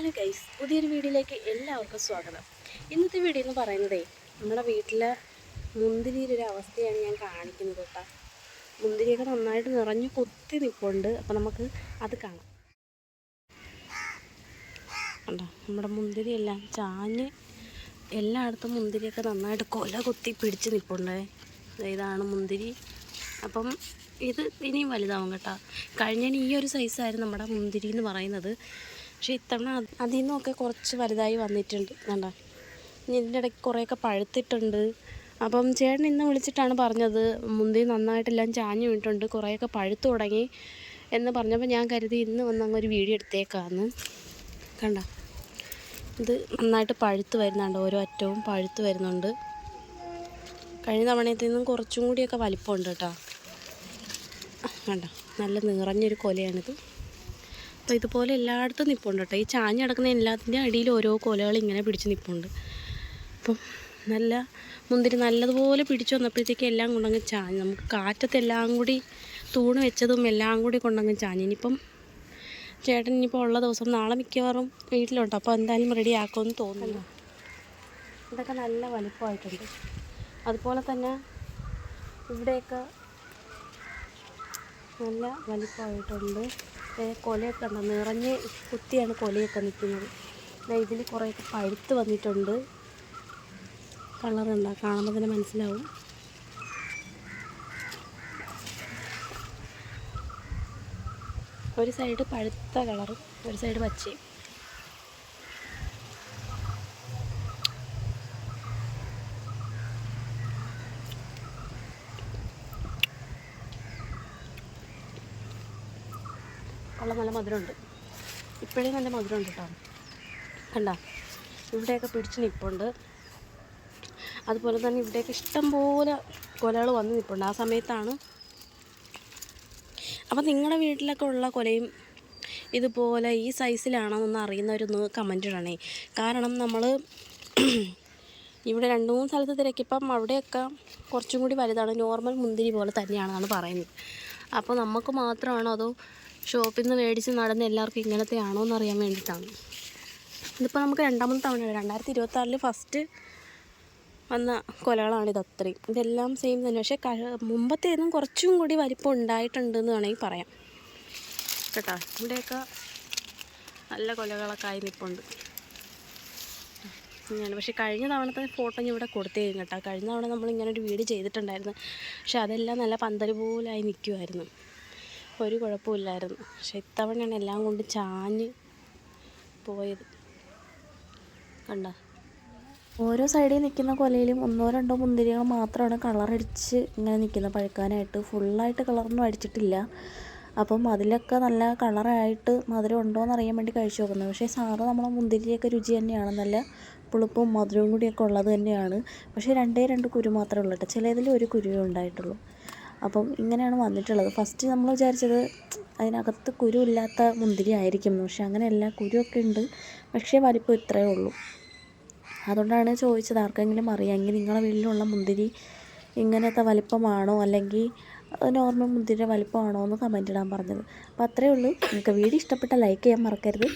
Hello guys പുതിയൊരു വീഡിയോയിലേക്ക് എല്ലാവർക്കും സ്വാഗതം. ഇന്നത്തെ വീഡിയോ എന്ന് പറയുന്നതേ നമ്മുടെ വീട്ടിലെ മുന്തിരിയുടെ ഒരു അവസ്ഥയാണ് ഞാൻ കാണിക്കുന്നത് കേട്ടോ. മുന്തിരിയൊക്കെ നന്നായിട്ട് നിറഞ്ഞു കൊത്തി നിൽപ്പുണ്ട്. അപ്പോൾ നമുക്ക് അത് കാണാം. കണ്ടോ നമ്മുടെ മുന്തിരിയെല്ലാം ചാഞ്ഞ് എല്ലായിടത്തും മുന്തിരിയൊക്കെ നന്നായിട്ട് കൊല കൊത്തി പിടിച്ച് നിൽപ്പുണ്ട്. ഇതാണ് മുന്തിരി. അപ്പം ഇത് ഇനിയും വലുതാവും കേട്ടോ. കഴിഞ്ഞതിന് ഈ ഒരു സൈസായിരുന്നു നമ്മുടെ മുന്തിരി എന്ന് പറയുന്നത്. പക്ഷേ ഇത്തവണ അത് അതിൽ നിന്നൊക്കെ കുറച്ച് വലുതായി വന്നിട്ടുണ്ട് കണ്ട? ഇനി ഇതിന്റെ ഇടയ്ക്ക് കുറേയൊക്കെ പഴുത്തിട്ടുണ്ട്. അപ്പം ചേട്ടൻ ഇന്ന് വിളിച്ചിട്ടാണ് പറഞ്ഞത് മുന്തി നന്നായിട്ടെല്ലാം ചാഞ്ഞു വീണിട്ടുണ്ട് കുറേയൊക്കെ പഴുത്തു തുടങ്ങി എന്ന് പറഞ്ഞപ്പോൾ ഞാൻ കരുതി ഇന്ന് വന്ന് അങ്ങ് ഒരു വീഡിയോ എടുത്തേക്കാന്ന്. കണ്ട? ഇത് നന്നായിട്ട് പഴുത്ത് വരുന്നുണ്ട് ഓരോ അറ്റവും പഴുത്ത് വരുന്നുണ്ട്. കഴിഞ്ഞ തവണയത്തിൽ നിന്നും കുറച്ചും കൂടിയൊക്കെ വലിപ്പമുണ്ട് കേട്ടോ. കണ്ട? നല്ല നിറഞ്ഞൊരു കൊലയാണിത്. അപ്പോൾ ഇതുപോലെ എല്ലായിടത്തും നിൽപ്പുണ്ട് കേട്ടോ ഈ ചാഞ്ഞ് കിടക്കുന്ന എല്ലാത്തിന്റെ അടിയിൽ ഓരോ കൊലകൾ ഇങ്ങനെ പിടിച്ച് നിൽപ്പുണ്ട് അപ്പം നല്ല മുന്തിരി നല്ലതുപോലെ പിടിച്ചു വന്നപ്പോഴത്തേക്ക് എല്ലാം കൊണ്ടങ്ങ് ചാഞ്ഞ്. നമുക്ക് കാറ്റത്ത് എല്ലാം കൂടി തൂണ് വെച്ചതും എല്ലാം കൂടി കൊണ്ടങ്ങ് ചാഞ്ഞ്. ഇനിയിപ്പം ചേട്ടൻ ഇനിയിപ്പോൾ ഉള്ള ദിവസം നാളെ മിക്കവാറും വീട്ടിലുണ്ട്. അപ്പോൾ എന്തായാലും റെഡി ആക്കുമെന്ന് തോന്നുന്നു. ഇതൊക്കെ നല്ല വലിപ്പമായിട്ടുണ്ട്. അതുപോലെ തന്നെ ഇവിടെയൊക്കെ നല്ല വലിപ്പമായിട്ടുണ്ട്. കൊലയൊക്കെ ഉണ്ട്? നിറഞ്ഞ് കുത്തിയാണ് കൊലയൊക്കെ നിൽക്കുന്നത്. ഇതിൽ കുറേയൊക്കെ പഴുത്ത് വന്നിട്ടുണ്ട്. കളറുണ്ട് കാണുമ്പോൾ തന്നെ മനസ്സിലാവും. ഒരു സൈഡ് പഴുത്ത കളറും ഒരു സൈഡ് പച്ചയും. ഉള്ള നല്ല മധുരമുണ്ട്. ഇപ്പോഴേ നല്ല മധുരമുണ്ട് കേട്ടോ. കണ്ട? ഇവിടെയൊക്കെ പിടിച്ച് നിൽപ്പുണ്ട് അതുപോലെ തന്നെ ഇവിടെയൊക്കെ ഇഷ്ടംപോലെ കൊലകൾ വന്ന് നിൽപ്പുണ്ട് ആ സമയത്താണ് അപ്പം നിങ്ങളുടെ വീട്ടിലൊക്കെ ഉള്ള കൊലയും ഇതുപോലെ ഈ സൈസിലാണോ എന്ന് അറിയുന്നവരൊന്ന് കമന്റ് ഇടണേ. കാരണം നമ്മൾ ഇവിടെ രണ്ട് മൂന്ന് സ്ഥലത്ത് തിരക്കിപ്പം അവിടെയൊക്കെ കുറച്ചും കൂടി വലുതാണ്. നോർമൽ മുന്തിരി പോലെ തന്നെയാണെന്നാണ് പറയുന്നത്. അപ്പോൾ നമുക്ക് മാത്രമാണോ അതോ ഷോപ്പിൽ നിന്ന് മേടിച്ച് നടന്ന എല്ലാവർക്കും ഇങ്ങനത്തെ ആണോ എന്ന് അറിയാൻ വേണ്ടിയിട്ടാണ്. ഇതിപ്പോൾ നമുക്ക് രണ്ടാമത്തെ തവണയാണ് രണ്ടായിരത്തി ഇരുപത്താറിൽ ഫസ്റ്റ് വന്ന കൊലകളാണ് ഇത് അത്രയും. ഇതെല്ലാം സെയിം തന്നെ. പക്ഷേ ക മുമ്പത്തേതും കുറച്ചും കൂടി വലിപ്പം ഉണ്ടായിട്ടുണ്ടെന്ന് വേണമെങ്കിൽ പറയാം. കേട്ടോ? ഇവിടെയൊക്കെ നല്ല കൊലകളൊക്കെ ആയി നിൽപ്പുണ്ട് ഞാൻ പക്ഷേ കഴിഞ്ഞ തവണത്തെ ഫോട്ടോ ഞാൻ ഇവിടെ കൊടുത്തേക്കും കേട്ടോ. കഴിഞ്ഞ തവണ നമ്മൾ ഇങ്ങനെ ഒരു വീഡിയോ ചെയ്തിട്ടുണ്ടായിരുന്നു. പക്ഷേ അതെല്ലാം നല്ല പന്തൽ പോലായി നിൽക്കുമായിരുന്നു ഒരു കുഴപ്പമില്ലായിരുന്നു. പക്ഷെ ഇത്തവണയാണ് എല്ലാം കൊണ്ട് ചാഞ്ഞ് പോയത്. കണ്ട? ഓരോ സൈഡിൽ നിൽക്കുന്ന കൊലയിലും ഒന്നോ രണ്ടോ മുന്തിരികൾ മാത്രമാണ് കളറടിച്ച് ഇങ്ങനെ നിൽക്കുന്നത്. പഴുക്കാനായിട്ട് ഫുള്ളായിട്ട് കളറൊന്നും അടിച്ചിട്ടില്ല. അപ്പം അതിലൊക്കെ നല്ല കളറായിട്ട് മധുരം ഉണ്ടോ എന്ന് അറിയാൻ വേണ്ടി കഴിച്ചു നോക്കുന്നത് പക്ഷേ സാറ് നമ്മളെ മുന്തിരിയൊക്കെ രുചി തന്നെയാണ്. നല്ല പുളിപ്പും മധുരവും കൂടിയൊക്കെ ഉള്ളത് തന്നെയാണ്. പക്ഷേ രണ്ടേ രണ്ട് കുരു മാത്രമേ ഉള്ളൂ കേട്ടോ. ചിലതിൽ ഒരു കുരുവേ ഉണ്ടായിട്ടുള്ളൂ. അപ്പം ഇങ്ങനെയാണ് വന്നിട്ടുള്ളത്. ഫസ്റ്റ് നമ്മൾ വിചാരിച്ചത് അതിനകത്ത് കുരു ഇല്ലാത്ത മുന്തിരി ആയിരിക്കും പക്ഷെ അങ്ങനെയല്ല കുരുവൊക്കെ ഉണ്ട്. പക്ഷേ വലിപ്പം ഇത്രയേ ഉള്ളൂ. അതുകൊണ്ടാണ് ചോദിച്ചത് ആർക്കെങ്കിലും അറിയാമെങ്കിൽ നിങ്ങളുടെ വീട്ടിലുള്ള മുന്തിരി ഇങ്ങനത്തെ വലിപ്പമാണോ? അല്ലെങ്കിൽ നോർമൽ മുന്തിരിയുടെ വലിപ്പമാണോ എന്ന് കമന്റ് ഇടാൻ പറഞ്ഞത്. അപ്പോൾ അത്രയേ ഉള്ളൂ. നിങ്ങൾക്ക് വീഡിയോ ഇഷ്ടപ്പെട്ട ലൈക്ക് ചെയ്യാൻ മറക്കരുത്.